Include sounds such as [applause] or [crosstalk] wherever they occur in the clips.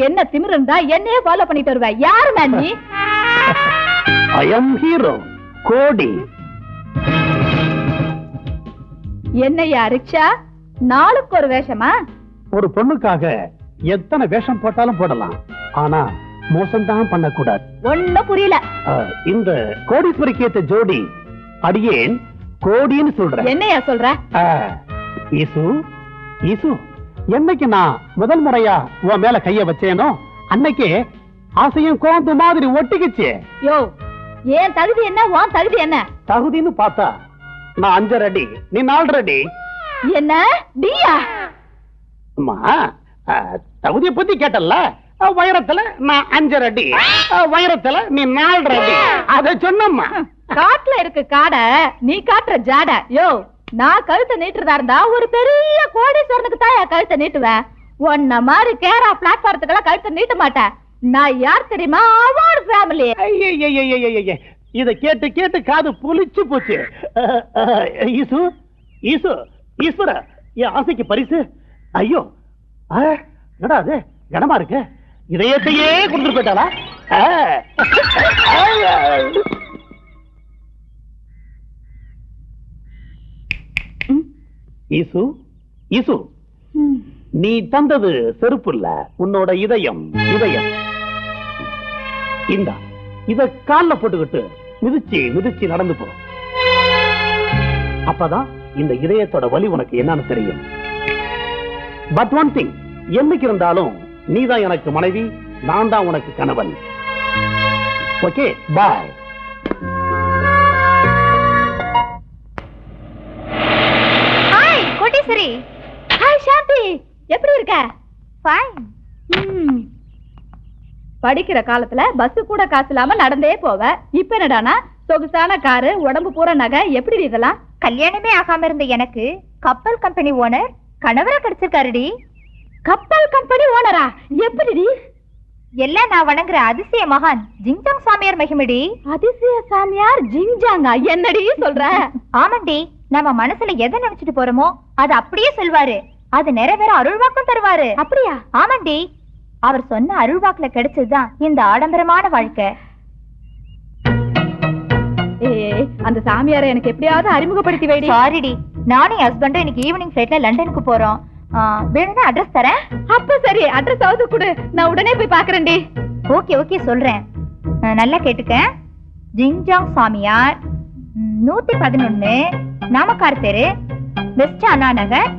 உனக்கு என்ன திமிரு இருந்தா என்னையே ஃபாலோ பண்ணிட்டு வருவ? யாரு மேன் நீ? ஐ எம் ஹீரோ கோடி என்னையா ரிக்ஷா? நாளுக்கு ஒரு வேஷமா? ஒரு பொண்ணுக்காக எத்தனை வேஷம் போட்டாலும் போடலாம். ஆனா மோசம்தான் பண்ணக்கூடாது. ஒண்ணும் புரியல. இந்த கோடீஸ்வரிக்கு ஏத்த ஜோடி அடியேன் கோடின்னு சொல்றேன். என்னையா சொல்ற? ஈசு ஈசு என்னைக்கு நான் முதல் முறையா உன் மேல கைய வச்சேனோ அன்னைக்கு ஆசையும் கோந்து மாதிரி ஒட்டிக்கிச்சு. யோ ஏன் தகுதி என்ன உன் தகுதி என்ன? தகுதின்னு பார்த்தா நான் அஞ்சரை அடி நீ நாலரை அடி. என்ன? டியா? அம்மா தகுதியை பத்தி கேட்டல்ல? அஹ், உயரத்துல நான் அஞ்சரை அடி. அஹ், உயரத்துல நீ நாலரை அடி. அத சொன்னம்மா. காட்டுல இருக்கு காடை நீ காட்டுற ஜாட. யோ நான் கழுத்தை நீட்டுறதா இருந்தா ஒரு பெரிய கோடீஸ்வரனுக்கு தான் என் கழுத்தை நீட்டுவேன். உன்ன மாதிரி கேரா பிளாட்ஃபாரத்துக்கெல்லாம் கழுத்தை நீட்ட மாட்டேன். நான் யார் தெரியுமா? அவார்டு ஃபேமிலி இதை கேட்டு கேட்டு காது புளிச்சு போச்சு. ஈசு ஈசு ஈஸ்வர என் ஆசைக்கு பரிசு. ஐயோ என்னடா அது? கனமா இருக்கு? இதயத்தையே கொடுத்துட்டு போயிட்டாளா? ஈசு ஈசு நீ தந்தது செருப்பு இல்ல உன்னோட இதயம் இதயம். இந்தா இத கால்ல போட்டுக்கிட்டு மிதிச்சு மிதிச்சு நடந்து போ. அப்பதான் இந்த இதயத்தோட வலி உனக்கு என்னன்னு தெரியும். பட் ஒன் திங் என்னைக்கு இருந்தாலும் நீதான் எனக்கு மனைவி நான் தான் உனக்கு கணவன். Okay bye Kotteeswari hi Shanthi எப்படி இருக்க? Fine hmm. படிக்கிற காலத்துல பஸ் கூட காசு இல்லாம நடந்தே போவ. இப்ப என்னடானா சொகுசான காரு உடம்பு பூரா நகை எப்படி இதெல்லாம்? கல்யாணமே ஆகாம இருந்த எனக்கு கப்பல் கம்பெனி ஓனர் கணவரா கிடைச்சிருக்காருடி கப்பல் கம்பெனி ஓனரா எப்படிடி எல்லாம் நான் வணங்குற அதிசய மகான் ஜிங்ஜாங் சாமியார் மகிமடி அதிசய சாமியார் ஜிங்ஜாங்கா என்னடி சொல்ற? [laughs] ஆமாண்டி. நம்ம மனசுல எதை நினைச்சிட்டு போறோமோ அது அப்படியே சொல்வாரு. அது நிறைவேற அருள்வாக்கும் தருவாரு. அப்படியா? ஆமாண்டி. அவர் சொன்ன அருள்வாக்குல கிடைச்சதுதான் இந்த ஆடம்பரமான வாழ்க்கை. அந்த சாமியாரை எனக்கு எப்படியாவது அறிமுகப்படுத்தி வைடி. சாரிடி நானும் ஹஸ்பண்டும் இன்னைக்கு ஈவினிங் ஃபிளைட்ல லண்டனுக்கு போறோம். வேணும்னா அட்ரஸ் தரேன். அப்ப சரி அட்ரஸ் ஆவது கொடு. நான் உடனே போய் பாக்குறேன்டி. ஓகே ஓகே சொல்றேன். நல்லா கேட்டுக்க. ஜிங்ஜாங் சாமியார். நூத்தி பதினொன்னு நாமக்கார் தெரு வெஸ்ட் அண்ணா நகர்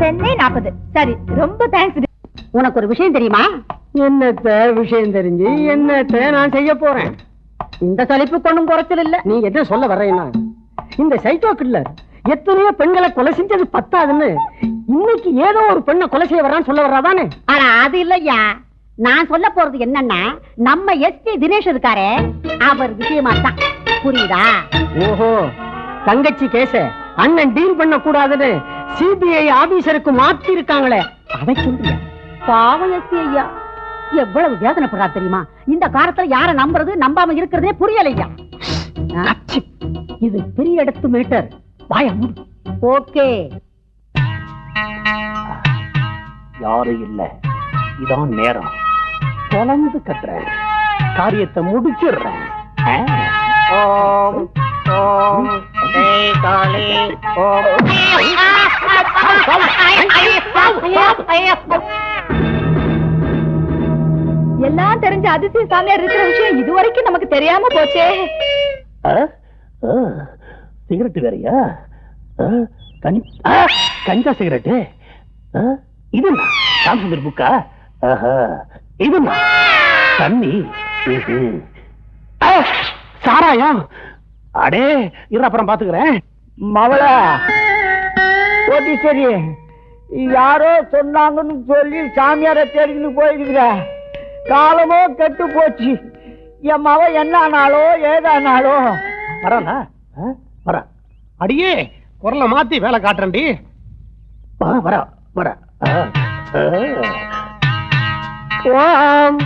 சென்னை நாற்பது. சரி ரொம்ப தேங்க்ஸ் உனக்கு ஒரு விஷயம் தெரியுமா? என்னத்த விஷயம் தெரிஞ்சு? என்னத்த நான் செய்ய போறேன்? இந்த சலிப்பு கொண்டும் குறைச்சல் இல்ல. நீ என்ன சொல்ல வர்றேன்னா இந்த சைக்கோ கில்லர் எத்தனையோ பெண்களை கொலை செஞ்சது பத்தாதுன்னு இன்னைக்கு ஏதோ ஒரு பெண்ணை கொலை செய்ய வர்றான்னு சொல்ல வர்றாதானே? ஆனா அது இல்லையா? நான் சொல்ல போறது என்னன்னா நம்ம எஸ்பி தினேஷ் இருக்காரே அவர் விஷயமா தான் புரியுதா? ஓஹோ தங்கச்சி கேச அண்ணன் டீல் பண்ண கூடாதுன்னு சிபிஐ ஆபீசருக்கு மாத்தி இருக்காங்களே அதை பாவம் எஸ்பி ஐயா எவ்வளவு வேதனைப்படுறா தெரியுமா? இந்த காலத்துல யார நம்புறது நம்பாம இருக்கிறதே புரியலையா இது பெரிய இடத்து மேட்டர். வாய மூடு. ஓகே. யாரும் இல்ல. இதான் நேரம். தொலைந்து கட்டுறேன். காரியத்தை முடிச்சிடுறேன்? ஓம் ஓம் ஜெய் காளி ஓம். எல்லாம் தெரிஞ்ச அதிசய சாமியார் இருக்கிற விஷயம் இதுவரைக்கும் நமக்கு தெரியாம போச்சே. சிகரெட் வேறயா? கஞ்சா சிகரெட்டு? இதுண்ணா? ராமசுந்தர் புக்கா? ஆஹா, இதுண்ணா? தண்ணி? சாராயம் அடே இரு அப்புறம் பாத்துக்கிறேன். மவளா சரி. யாரோ சொன்னாங்கன்னு சொல்லி சாமியாரை தேடிக்கிட்டு போயிருக்கிற. காலமோ கெட்டு போச்சு. என் மவ என்ன ஆனாலோ ஏதானாலோ வரா வர. அடியே குரலை மாத்தி வேலை காட்டுறேன்டி. வர வர. ஓம்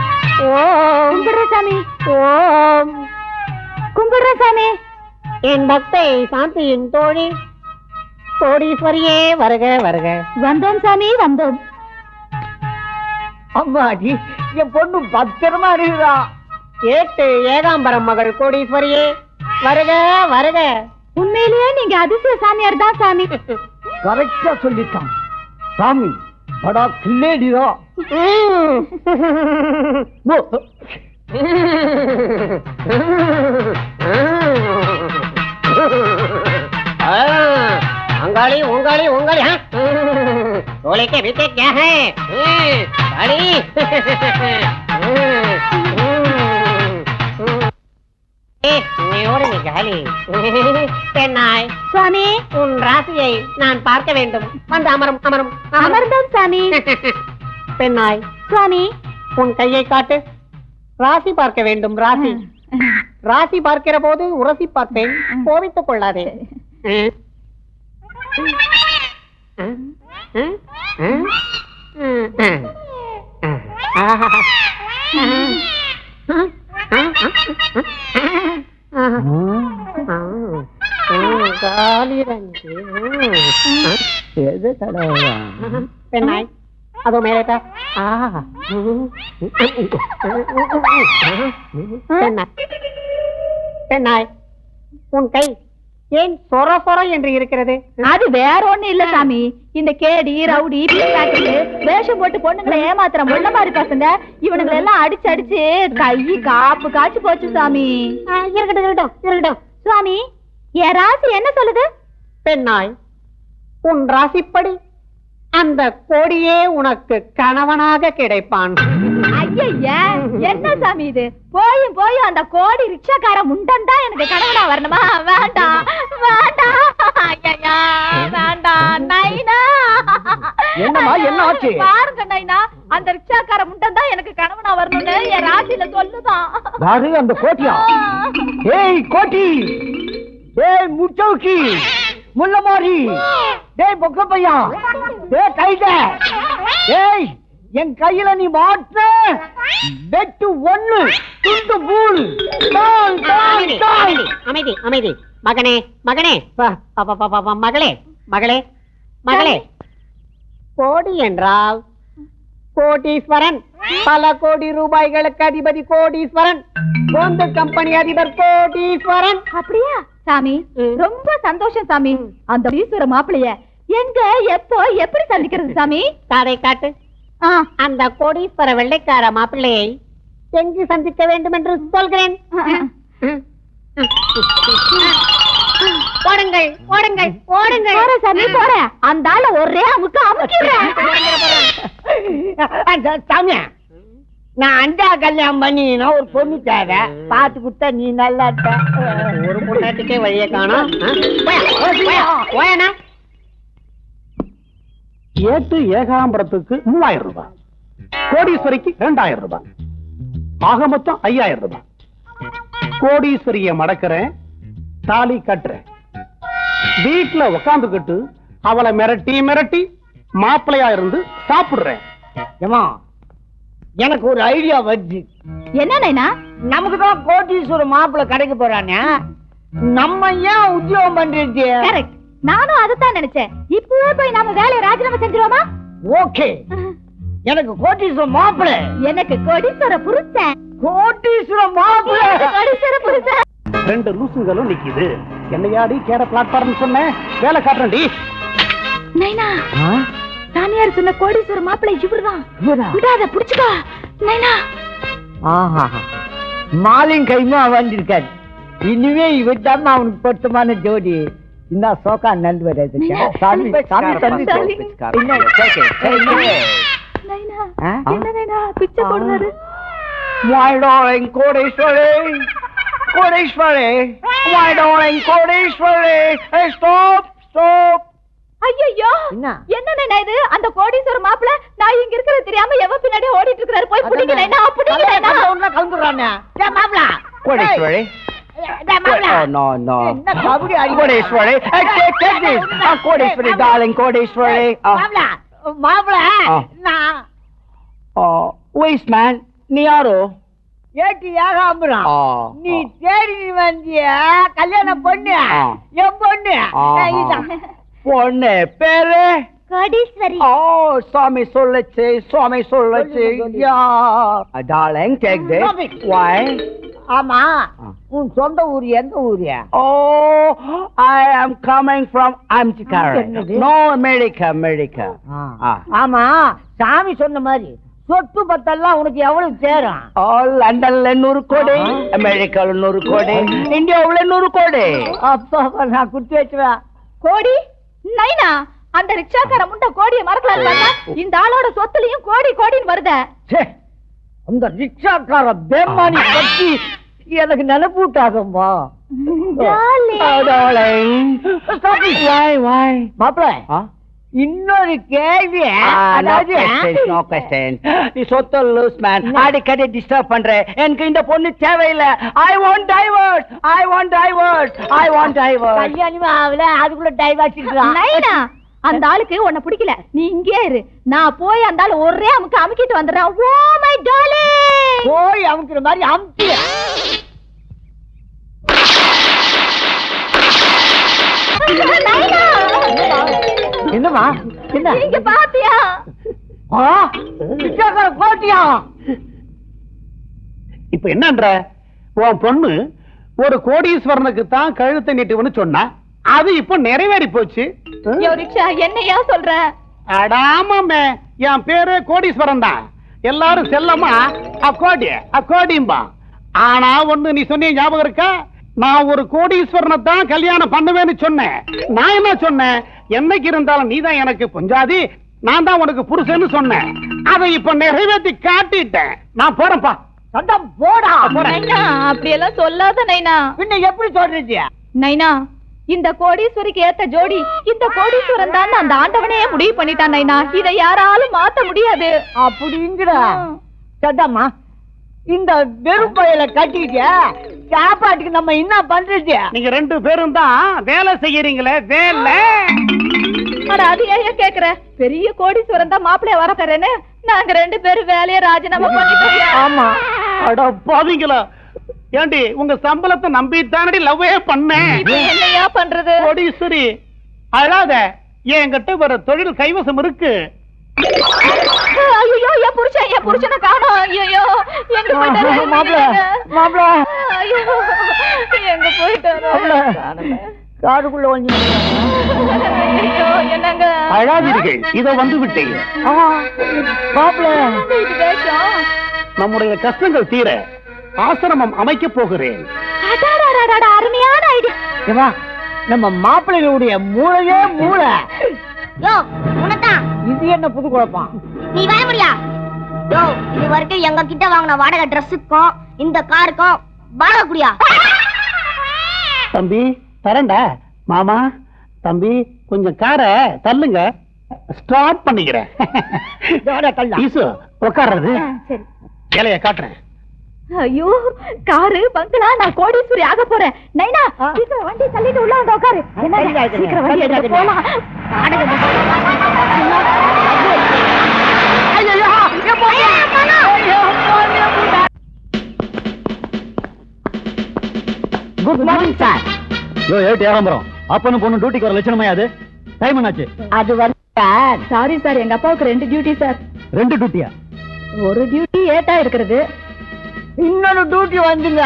ஓம். கும்பிடுறேன் சாமி. ஓம். கும்பிடுறேன் சாமி. என் பக்தை சாந்தியின் தோழி கோடீஸ்வரியே வருக வருக. வந்தோம் சாமி வந்தோம். அம்மாடி என் பொண்ணு பத்திரமா இருக்குதா ஏட்டு ஏகாம்பரம் மகள் கோடீஸ்வரியே வருக வருக. உண்மையிலேயே நீங்க அதிசய சாமியார் தான் சாமி. [laughs] கரெக்டா சொல்லிட்டான். சாமி படா கில்லேடிதா अंगाली उंगाली उंगाली हाँ टोले के भीतर क्या है गाड़ी காலி பெண்ணாய் சுவாமி உன் ராசியை நான் பார்க்க வேண்டும் வந்து அமரும் அமரும் அமர்ந்தோம் சாமி [laughs] பெண்ணாய் சுவாமி உன் கையை காட்டு ராசி பார்க்க வேண்டும் ராசி ராசி பார்க்கிற போது உரசி பார்ப்பேன் கோவித்துக் கொள்ளாதே. எது தடவை பெண்ணாய் அதோ மேலே பார். பெண்ணாய் உன் கை ஏன் சொர சொர என்று இருக்கிறது? அது வேற ஒண்ணு இல்ல சாமி. இந்த கேடி ரவுடி வேஷம் போட்டு பொண்ணுங்களை ஏமாத்துற முள்ள மாதிரி பசங்க இவனுங்களை எல்லாம் அடிச்சு அடிச்சு கை காப்பு காய்ச்சி போச்சு சாமி. இருக்கட்டும் இருக்கட்டும் இருக்கட்டும். சுவாமி என் ராசி என்ன சொல்லுது? பெண்ணாய் உன் ராசிப்படி அந்த கோடியே உனக்கு கணவனாக கிடைப்பான். ஐயய்யா என்ன சாமி இது? போயும் போயும் அந்த கோடி ரிக்ஷாக்கார முண்டன் தான் எனக்கு கணவனா வரணுமா? வேண்டாம் வேண்டாம். ஐயையா, வேண்டாம் நைனா. என்னம்மா, என்ன ஆச்சு? பாருங்க நைனா. அந்த ரிக்ஷாக்கார முண்டன் தான் எனக்கு கணவனா வரணும்னு என் ராசியில சொல்லுதான். யாரு? அந்த கோட்டியா? ஏய் கோட்டி! ஏய் முச்சௌக்கி முள்ளமாரி. டேய் பொக்க பையா. டேய் கைத. ஏய் என் கையில நீ மாற்ற வெட்டு ஒண்ணு துண்டு பூல் அமைதி, அமைதி, மகனே மகனே. ப- ப- ப- ப- ப- மகளே மகளே மகளே. கோடி என்றால் கோடீஸ்வரன். பல கோடி ரூபாய்களுக்கு அதிபதி கோடீஸ்வரன். போந்த கம்பெனி அதிபர் கோடீஸ்வரன். அப்படியா? சாமி. ரொம்ப சந்தோஷம் சாமி. அந்த ஈஸ்வர மாப்பிளைய எங்க எப்போ எப்படி சந்திக்கிறது சாமி? காதை காட்டு. அந்த கோடீஸ்வர வெள்ளைக்கார மாப்பிள்ளையை எங்கு சந்திக்க வேண்டும் என்று சொல்கிறேன் ஓடுங்கள் ஓடுங்கள் ஓடுங்கள். போறேன் சாமி போறேன் அந்த ஆள ஒரே அமுக்கு அமுக்கிறேன் சாமியா. நான் அஞ்சா கல்யாணம் பண்ணினா ஒரு பொண்ணு தேவை. பார்த்து கொடுத்தா நீ நல்லா. ஒரு பொண்டாட்டிக்கே வழியை காணோம். ஏட்டு ஏகாம்பரத்துக்கு மூவாயிரம் ரூபாய். கோடீஸ்வரிக்கு இரண்டாயிரம் ரூபாய். ஆக மொத்தம் ஐயாயிரம் ரூபாய். கோடீஸ்வரிய மடக்கிறேன் தாலி கட்டுறேன். வீட்டுல உக்காந்துக்கிட்டு அவளை மிரட்டி மிரட்டி மாப்பிள்ளையா இருந்து சாப்பிடுறேன். ஏம்மா எனக்கு ஒரு ஐடியா வருது. என்ன நமக்கு தான் கோட்டீஸ்வர மாப்பிள்ளை கிடைக்க போறானே. நம்ம ஏன் உத்தியோகம் பண்றது கரெக்ட் நானும் அதுதான் நினைச்சேன். இப்பவே போய் நாம வேலையை ராஜினாமா செஞ்சிருவோமா? ஓகே. எனக்கு கோட்டீஸ்வர மாப்பிள்ளை. எனக்கு கோடீஸ்வர புருஷன். கோட்டீஸ்வர மாப்பிள்ளை. கோடீஸ்வர புருஷன். ரெண்டு லூசுங்களும் நிக்குது. என்னையாடி கேட பிளாட்ஃபார்ம் சொன்னேன்? வேலை காட்டுறேன்டி. நைனா. சாமியார் சொன்ன கோடீஸ்வர மாப்பிள்ளை இவருதான். விடாத புடிச்சுக்கோ. நைனா. ஆஹா மாலின் கைமா வந்திருக்காரு இனிமே இவர் தான் அவனுக்கு பொருத்தமான ஜோடி. இந்த சோகா வராது சாமி சாமி தம்பி கோடீஸ்வரி கோடீஸ்வரி கோடீஸ்வரி. stop, stop. ஐயோ என்ன? என்ன நைனா இது? அந்த கோடீஸ்வர மாப்பிள்ளை நான் இங்க இருக்கிறது தெரியாம எவ பின்னாடி ஓடிட்டு இருக்காரு போய் பிடிங்க நைனா பிடிங்க நைனா? ஒண்ணா. டேய், மாப்பிள. கோடீஸ்வரி. மாப்பிள. No, no. என்ன Hey, take, take this. Ah, Kodeeswari darling மாப்பிள, மாப்பிள, oh, waste man நீ யாரோ? ஏட்டி ஏகாம்பரம். ஆ, நீ. தேடி வந்திய கல்யாணம் பொண்ணு. என் பொண்ணு. இதான். பொண்ணு பேரு கோடீஸ்வரி take this. Stop it. Why? ஆமா ஆ. உன் சொந்த ஊர் எந்த ஊரியா Amchikar. என்னது? No, America, America. Ah. ஆமா சாமி சொன்ன மாதிரி சொத்து பத்தெல்லாம் உனக்கு எவ்வளவு சேரும் லண்டன்ல நூறு கோடி. அமெரிக்கால நூறு கோடி இந்தியாவுல நூறு கோடி அப்பா நான் குடுத்து வச்சுவேன் கோடி நைனா அந்த ரிக்ஷாக்கார முண்டை கோடியை மறக்கலாம் பார்த்தா இந்த ஆளோட சொத்துலயும் கோடி கோடின்னு வருதே. அந்த ரிக்ஷாக்கார பேமானி பத்தி எனக்கு நினைப்பூட்டாதம்மா? [laughs] மாப்பிள்ள? இன்னொரு கேள்வி அதாவது. நீ சொத்த லூஸ் மேன் அடிக்கடி டிஸ்டர்ப் பண்ற. எனக்கு இந்த பொண்ணு தேவையில்லை. I want divorce I want divorce I want divorce கல்யாணமே ஆகல அதுக்குள்ள டைவர்ஸ் நைனா அந்த ஆளுக்கு உன்னை பிடிக்கல. நீ இங்கே இரு. நான் போய் அந்த ஆளு ஒரே அமுக்கு அமுக்கிட்டு வந்துடுறேன். ஓ மை டார்லிங் போய் அமுக்குற மாதிரி அமுக்கு [laughs] என்னமா என்ன? நீங்க பாத்தியா? ஆ, ரிக்ஷாக்கார கோட்டியா? இப்ப என்னன்ற? உன் பொண்ணு ஒரு கோடீஸ்வரனுக்கு தான் கழுத்தை நீட்டுவன்னு சொன்னா அது இப்ப நிறைவேறி போச்சு. என்னையா சொல்ற? அடாமமே என் பேரு கோடீஸ்வரன் தான். எல்லாரும் செல்லமா அக்கோடி அக்கோடிம்பா. ஆனா ஒண்ணு நீ சொன்னிய ஞாபகம் இருக்கா? நான் ஒரு கோடீஸ்வரனை தான் கல்யாணம் பண்ணுவேன்னு சொன்னேன். நான் என்ன சொன்னேன்? என்னைக்கு இருந்தாலும் நீதான் எனக்கு பொஞ்சாதி. நான் தான் உனக்கு புருஷன்னு சொன்னேன். அதை இப்ப நிறைவேற்றி காட்டிட்டேன். நான் போறேன்ப்பா. சத்தம் போடா. நைனா அப்படி எல்லாம் சொல்லாத நைனா. பின்ன எப்படி சொல்றது நைனா இந்த கோடீஸ்வரிக்கு ஏத்த ஜோடி இந்த கோடீஸ்வரன் தான் அந்த ஆண்டவனே முடிவு பண்ணிட்டான் நைனா. இதை யாராலும் மாத்த முடியாது. அப்படிங்கிற. சத்தம்மா இந்த வெறுப்பையில கட்டிட்டு சாப்பாட்டுக்கு நம்ம என்ன பண்றது? நீங்க ரெண்டு பேரும் தான் வேலை செய்யறீங்களே வேலை. அது ஏன் கேக்குற? பெரிய கோடீஸ்வரன் தான் மாப்பிள்ளைய வரக்கறேன்னு நாங்க ரெண்டு பேரும் வேலையை ராஜினாமா பண்ணிட்டோம். ஆமா. அட பாவிங்களா. ஏண்டி உங்க சம்பளத்தை நம்பித்தானடி லவ்வே பண்ணேன்? என்னையா பண்றது? கோடீஸ்வரி அழாத. என்கிட்ட வர தொழில் கைவசம் இருக்கு. ஐயோ என் புருஷன் என் புருஷனை காணோம். ஐயோ எங்க போயிட்டாரு? மாப்பிள மாப்பிள ஐயோ எங்க போயிட்டாரு? காடுக்குள்ள வந்து என்னங்க? அழாதீர்கள் இதோ வந்து விட்டேன் வேஷம் நம்முடைய கஷ்டங்கள் தீர ஆசிரமம் அமைக்க போகிறேன். அருமையான ஐடியா நம்ம மாப்பிள்ளைகளுடைய மூளையே மூளை. இது என்ன புது குழப்பம்? நீ வர முடியா? யோ. இது வரைக்கும் எங்க கிட்ட வாங்கின வாடகை ட்ரெஸ்ஸுக்கும் இந்த காருக்கும் வாடகை குடியா? தம்பி தரண்டா மாமா தம்பி கொஞ்சம் காரை தள்ளுங்க. ஸ்டார்ட் பண்ணிக்கிறேன். ஈசு உட்கார்றது வேலைய காட்டுறேன். ஐயோ காரு பங்களா நான் கோடீஸ்வரி ஆக போறேன். நைனா. சீக்கிரம் வண்டி தள்ளிட்டு உள்ள வந்து உட்காரு. சீக்கிரம் வண்டி எடுத்து. போலாம். வாடகை குட் மார்னிங் சார் யோ ஏட்டு ஏகாம்பரம் அப்பனும் பொண்ணு டியூட்டிக்கு வர லட்சணமா அது? டைம் என்னாச்சு? அது வந்து சார் சாரி சார் எங்க அப்பாவுக்கு ரெண்டு டியூட்டி சார் ரெண்டு டியூட்டியா ஒரு டியூட்டி ஏட்டா இருக்கிறது. இன்னொரு டியூட்டி வந்துங்க.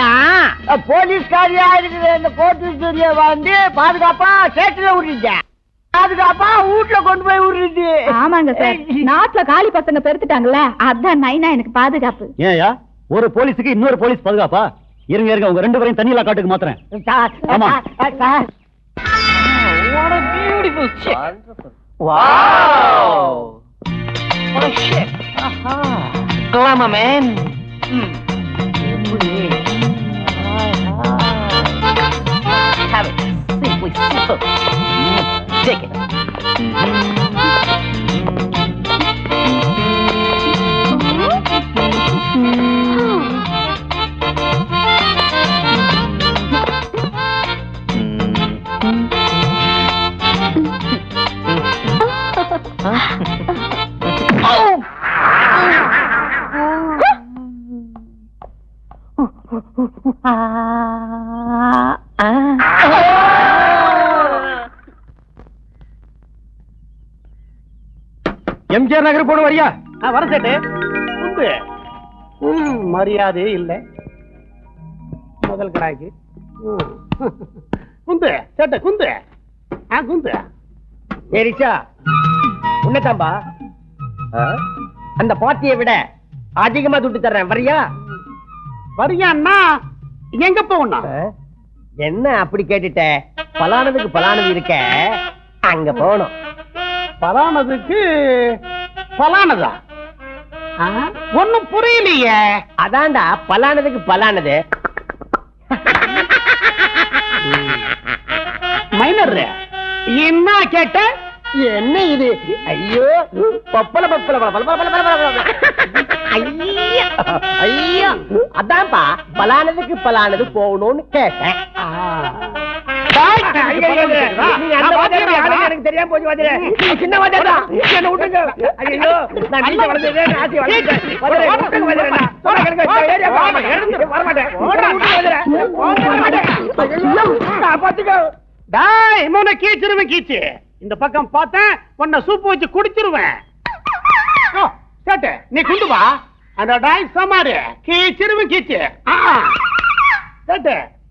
போலீஸ்காரியா இருக்கிற இந்த கோட்டீஸ்வரிய வந்து பாதுகாப்பா சேட்டுல விடுறீங்க பாதுகாப்பா வீட்டுல கொண்டு போய் விடுறது ஆமாங்க சார் நாட்டுல காலி பசங்க பெருத்துட்டாங்கல்ல அதான் நைனா எனக்கு பாதுகாப்பு ஏயா ஒரு போலீஸுக்கு இன்னொரு போலீஸ் பாதுகாப்பா இருங்க இருங்க உங்க ரெண்டு பேரையும் தண்ணியில காட்டுக்கு மாத்துறேன் சார் ஆமா. Sir, sir What a beautiful chick. Wow! What a shit! Glamour, man! Have it. Simply super. Mm, take it Ah. MGR Nagar போன வரியா? ஆ, வர சேட்டு. மரியாதையே இல்லை. முதல் கடாய்க்கு. ம். குந்து சேட்டு குந்து. ஆ குந்து. ஏ ரிஷா. உன்னதாம்பா அந்த பாட்டியை விட அதிகமா துட்டு தர்றேன். வரியா? வரியான்னா எங்க போகணும்னா என்ன அப்படி கேட்டுட்ட? பலானதுக்கு பலானது இருக்க. அங்க போகணும் பலானதுக்கு பலானதா? ஒன்னும் புரியலையே. அதான்டா பலானதுக்கு பலானது. மைனர் என்ன கேட்ட? என்ன இது? ஐயோ பப்பல பப்பல பப்பல பப்பல பப்பல ஐயா ஐயா அதான்ப்பா பலானதுக்கு பலானது போகணும்னு கேட்டேன். எனக்கு தெரியாம போச்சு வாத்தியாரே. நீ சின்ன வாத்தியார். என்னை விட்டுங்க. ஐயோ, நான் வீட்டை வளர்ந்தேன். கீச்சிருவேன் கீச்சு. இந்த பக்கம் பார்த்தேன் உன்னை சூப்பு வச்சு குடிச்சிருவேன். நீ குண்டு வா. அந்த டாய் சமாரு கீச்சிருவேன் கீச்சு. ஆ.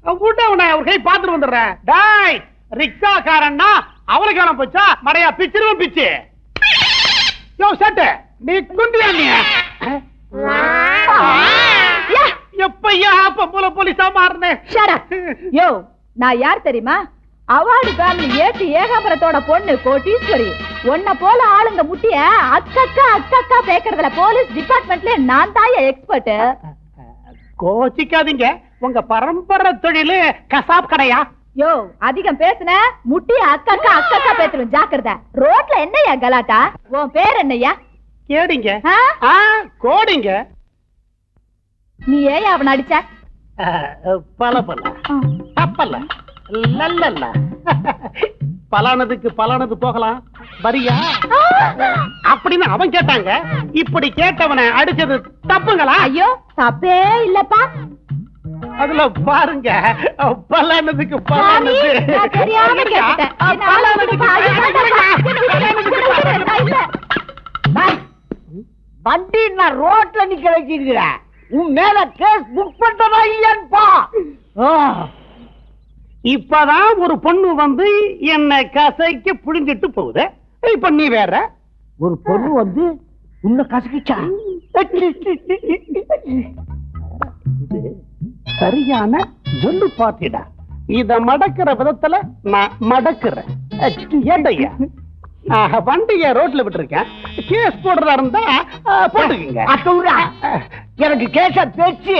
கை பாத்துட்டு வந்துடுறேன். டாய் ரிக்ஷாக்காரன்னா அவளுக்கு வேணாம் போச்சா? மடையா பிச்சிருவேன் பிச்சு. யோ சேட்டு நீ குண்டியா நீ? எப்பையா பொம்பளை போலீஸா மாறினேன். யோ நான் யார் தெரியுமா? அவார்டு ஃபேமிலி ஏட்டு ஏகாம்பரத்தோட பொண்ணு கோட்டீஸ்வரி உன்னை போல ஆளுங்க முட்டிய அக்கக்கா அக்கக்கா பேக்கறதுல போலீஸ் டிபார்ட்மெண்ட்ல நான் தாய எக்ஸ்பர்ட் கோச்சிக்காதீங்க. உங்க பரம்பரை தொழிலு கசாப் கடையா? யோ அதிகம் பேசுன முட்டிய அக்கக்கா அக்கக்கா பேத்துரும் ஜாக்கிரதை. ரோட்ல என்னய்யா கலாட்டா? உன் பேர் என்னய்யா? கேடிங்க. கோடிங்க. நீ ஏன் அவன் அடிச்ச? பல பல தப்பல்ல. நல்லல்ல பலானதுக்கு பலானது போகலாம். வரியா? அப்படின்னு அவன் கேட்டாங்க. இப்படி கேட்டவனை அடிச்சது தப்புங்களா? ஐயோ தப்பே இல்லப்பா. அதுல பாருங்க பலானதுக்கு பலானது. வண்டி நான் ரோட்ல நிக்க வச்சிருக்கிறேன் உன் மேல கேஸ் புக் பண்றதா இல்லையான்னு பா இப்பதான் ஒரு பொண்ணு வந்து என்ன கசைக்கு புழிஞ்சிட்டு போகுது. இப்ப நீ வேற. ஒரு பொண்ணு வந்து உன்னை கசக்கிச்சா? சரியான ஜொல்லு பாட்டிடா இத மடக்கிற விதத்துல நான் மடக்குறேன். ஏண்டையா ஆஹ், வண்டிய ரோட்ல விட்டுருக்கேன். கேஸ் போடுறதா இருந்தா போட்டுக்குங்க. எனக்கு கேச பேச்சு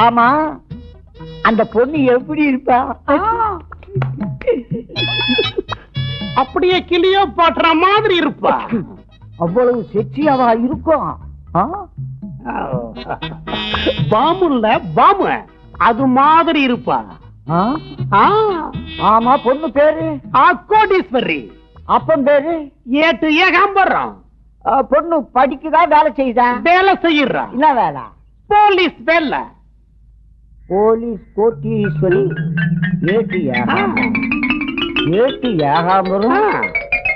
ஆமா அந்த பொண்ணு எப்படி இருப்பா? அப்படியே கிளியோ பாட்டுற மாதிரி இருப்பா. அவ்வளவு செக்ஸியாவா இருக்கும்? [laughs] ஆ? பாம்புல பாம்பு. அது மாதிரி இருப்பா. ஆமா பொண்ணு பேரு? கோடீஸ்வரி. அப்பன் பேரு? ஏட்டு ஏகாம்பரம். பொண்ணு படிக்குதா வேலை செய்யுதா? வேலை செய்யறான் என்ன வேலை? போலீஸ் வேலை. போலீஸ் கோட்டீஸ்வரி ஏட்டு ஏகாம்பரம் ஏட்டு ஏகாம்பரம்.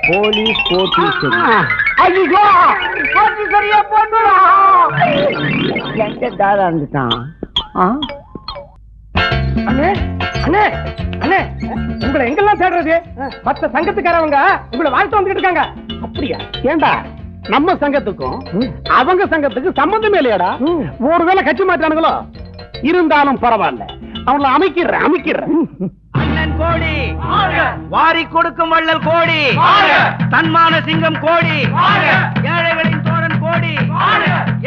போலீஸ் கோட்டீஸ்வரி ஐயோ கோட்டீஸ்வரியா பொண்ணுடா எங்க தாரா இருந்துட்டான்? அண்ணே அண்ணே அண்ணே உங்களை எங்கெல்லாம் தேடுறது? மத்த சங்கத்துக்காரவங்க உங்களை வாழ்த்து வந்துட்டு இருக்காங்க. அப்படியா? ஏண்டா? நம்ம சங்கத்துக்கும் அவங்க சங்கத்துக்கு சம்பந்தமே இல்லையாடா? ஒருவேளை கட்சி மாற்றானுங்களோ இருந்தாலும் பரவாயில்ல. அவங்கள அமைக்கிறேன் அமைக்கிறேன். கோடி. வாரி கொடுக்கும் வள்ளல் கோடி. தன்மான சிங்கம் கோடி. ஏழைகளின் தோழன் கோடி.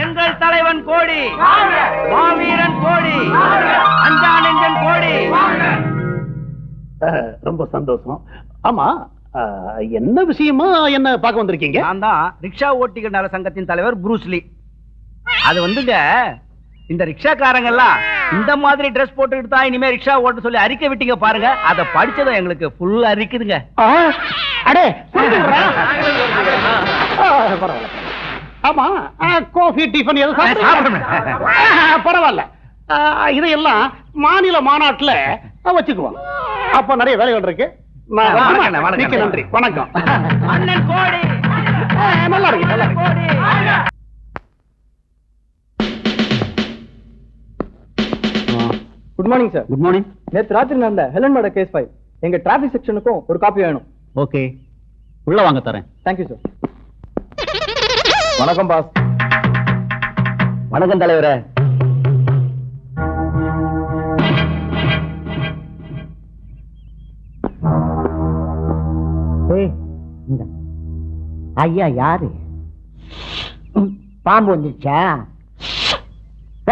எங்கள் தலைவன் கோடி. மாவீரன் கோடி. அஞ்சா நெஞ்சன் கோடி. ரொம்ப சந்தோஷம். ஆமா என்ன விஷயமா என்ன பார்க்க வந்திருக்கீங்க? நான் தான் ரிக்ஷா ஓட்டிகள் நல சங்கத்தின் தலைவர் புரூஸ்லி அது வந்துங்க இந்த ரிக்ஷாக்காரங்க எல்லாம் இந்த மாதிரி ட்ரெஸ் போட்டுக்கிட்டு தான் இனிமே ரிக்ஷா ஓட்ட சொல்லி அறிக்கை விட்டீங்க பாருங்க. அதை படிச்சதும் எங்களுக்கு ஃபுல்லா அறிக்குதுங்க. ஆ, அடே ஆமா ஆ, காஃபி டிஃபன் எதுவும் பரவாயில்ல. இதையெல்லாம் மாநில மாநாட்டுல வச்சுக்குவோம். அப்ப நிறைய வேலைகள் இருக்கு. நன்றி. வணக்கம். அண்ணன் கோடி நல்லா இருக்கு நல்லா இருக்கு good morning sir good morning நேத்து ராத்திரி நடந்த ஹெலன் மேட கேஸ் ஃபைல் எங்க டிராபிக் செக்ஷனுக்கும் ஒரு காப்பி வேணும். ஓகே உள்ள வாங்க தரேன். தேங்க்யூ சார் வணக்கம் பாஸ் வணக்கம் தலைவரே. ஐயா யாரு? பாம்பு வந்துருச்சா?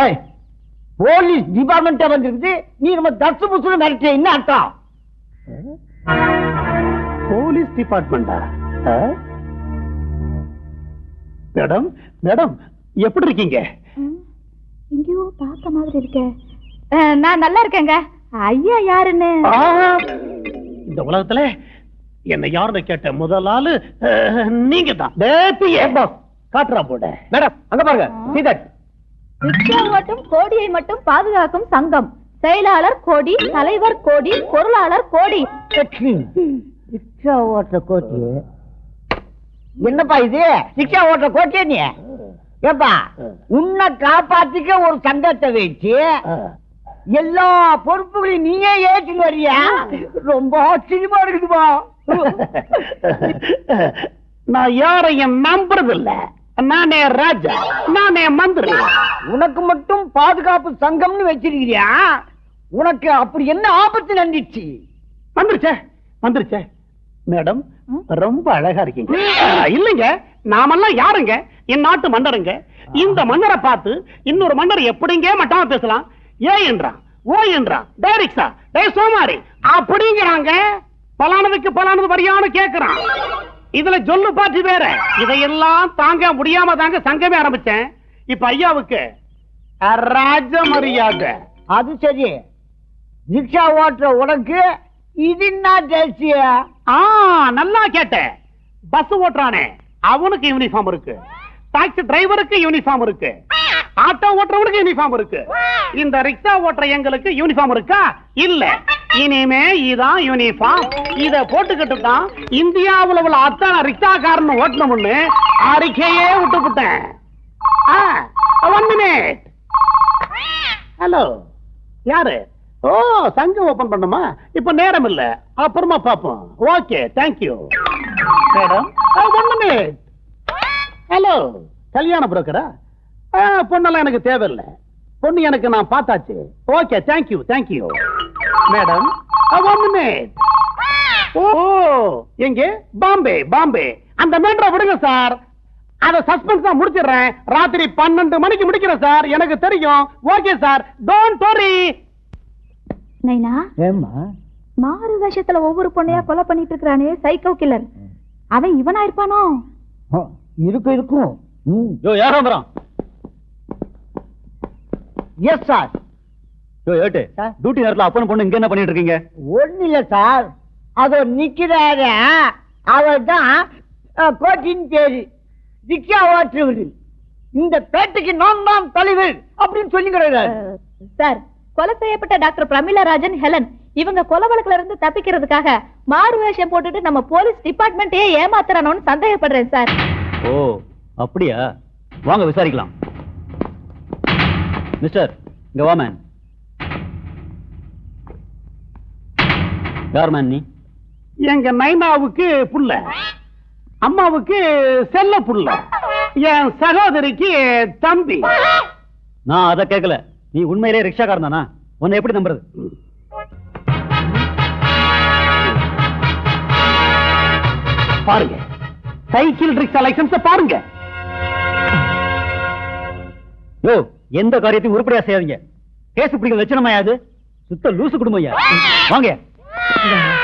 ஏய், போலீஸ் டிபார்ட்மெண்ட் வந்திருக்குது. நீ நம்ம தசு புசுன்னு மிரட்டிய என்ன அர்த்தம்? போலீஸ் டிபார்ட்மெண்டா? மேடம் மேடம் எப்படி இருக்கீங்க? எங்கேயோ பார்த்த மாதிரி இருக்கே. அஹ், நான் நல்லா இருக்கேங்க. ஐயா யாருன்னு? இந்த உலகத்துல என்ன யாருன்னு கேட்ட முதல் ஆளு நீங்க தான் காட்டுறா போட. மேடம் அங்க பாருங்க ஓட்டும் கோடியை மட்டும் பாதுகாக்கும் சங்கம். செயலாளர் கோடி தலைவர் கோடி பொருளாளர் கோடி. ரிக்ஷா ஓட்டுற கோட்டி. என்னப்பா இது? ரிக்ஷா ஓட்டுற கோட்டியா நீ? ஏப்பா உன்னை காப்பாத்திக்க ஒரு சங்கத்தை வச்சு எல்லா பொறுப்புகளையும் நீயே ஏற்றுன்னு வர்றியா ரொம்ப ஆச்சரியமா இருக்குதுப்பா. நான் யாரையும் நம்புறது இல்ல நானே ராஜா நானே மந்திரி. உனக்கு மட்டும் பாதுகாப்பு சங்கம்னு வச்சிருக்கிறியா? உனக்கு அப்படி என்ன ஆபத்து நம்பிச்சு வந்துருச்சே வந்துருச்சே மேடம் ரொம்ப அழகா இருக்கீங்க. இல்லைங்க நாமெல்லாம் யாருங்க? என் நாட்டு மன்னருங்க. இந்த மன்னரை பார்த்து இன்னொரு மன்னர் எப்படிங்க மட்டமா பேசலாம்? ஏ என்றான் ஓ என்றான் டைரிக்ஸா டே சோமாரி அப்படிங்கிறாங்க. பலானதுக்கு பலானது வரியான்னு கேக்குறான். இதுல சொல்லு பாட்டு வேற. இதையெல்லாம் தாங்க முடியாம தாங்க சங்கமே ஆரம்பிச்சேன். இப்ப ஐயாவுக்கு ராஜ மரியாதை அது சரி. ரிக்ஷா ஓட்டுற உனக்கு இது என்ன ஜெர்சியா? ஆ நல்லா கேட்ட பஸ் ஓட்டுறானே. அவனுக்கு யூனிஃபார்ம் இருக்கு. டாக்ஸி டிரைவருக்கு யூனிஃபார்ம் இருக்கு. ஆட்டோ ஓட்டுறவனுக்கு யூனிஃபார்ம் இருக்கு. இந்த ரிக்ஷா ஓட்டுற எங்களுக்கு யூனிஃபார்ம் இருக்கா? இல்ல. இனிமே இதான் யூனிஃபார்ம் இத போட்டுக்கிட்டு தான் இந்தியாவுல உள்ள அத்தனை ரிக்ஷாக்காரன் ஓட்டணும்னு அறிக்கையே விட்டுப்புட்டேன் ஒன் மினிட் ஹலோ யாரு? ஓ சங்கம் ஓபன் பண்ணுமா இப்ப நேரம் இல்ல. அப்புறமா பாப்போம் okay thank you madam one minute hello கல்யாண புரோக்கரா பொண்ணெல்லாம் எனக்கு தேவையில்லை. பொண்ணு எனக்கு நான் பார்த்தாச்சு. Okay thank you thank you madam one minute ஓ எங்க? பாம்பே பாம்பே. அந்த மேட்டரை விடுங்க சார். அத சஸ்பென்ஸ் தான் முடிச்சிடுறேன். ராத்திரி பன்னெண்டு மணிக்கு முடிக்கிறேன் சார். எனக்கு தெரியும். Okay sir. டோன்ட் வரி நைனா? மாறு வேஷத்துல ஒவ்வொரு பொண்ணையா கொலை பண்ணிட்டு இருக்கிறானே சைக்கோ கில்லர் அவன் இவனா இருப்பானோ? இருக்கும். இருக்கும் யோ யார் வந்துறான்? எஸ் சார் ஏட்டு. சார். டியூட்டி நேரத்துல அப்பன் பொண்ணு இங்க என்ன பண்ணிட்டு இருக்கீங்க ஒண்ணு இல்ல சார் நிக்கிறாரு அவர் தான் கோட்டின் பேரு. ரிக்ஷா ஓட்டுறவர் இந்த பேட்டைக்கு நான் தான் தலைவர் அப்படின்னு சொல்லிக்கிறாரு. சார் கொலை செய்யப்பட்ட டாக்டர் பிரமிளா ராஜன் ஹெலன் இவங்க கொலை வழக்குல இருந்து தப்பிக்கிறதுக்காக மாறு வேஷம் போட்டுட்டு நம்ம போலீஸ் டிபார்ட்மெண்ட்டே ஏமாத்துறானோன்னு சந்தேகப்படுறேன் சார். ஓ அப்படியா? வாங்க விசாரிக்கலாம். மிஸ்டர் இங்க வா மேன் யார் நீ? எங்க நைனாவுக்கு புள்ள. அம்மாவுக்கு செல்ல புள்ள. என் சகோதரிக்கு தம்பி. நான் அதை கேட்கல. நீ உண்மையிலே ரிக்ஷாக்காரன் தானா? உன்னை எப்படி நம்புறது? பாருங்க. சைக்கிள் ரிக்ஷா லைசன்ஸ் பாருங்க. யோ எந்த காரியத்தையும் உருப்படியா செய்யாதீங்க. கேஸ் பிடிக்கிற லட்சணமா யாது சுத்த லூசு குடும்பம் ஐயா. வாங்க